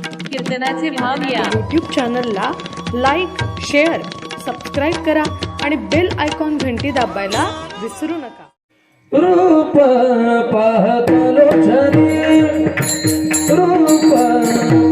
कीर्तनाचे भाव या. यूट्यूब चॅनलला लाईक शेअर सबस्क्राईब करा आणि बेल आयकॉन घंटी दाबायला विसरू नका. रूप पाहतलो छनी रूप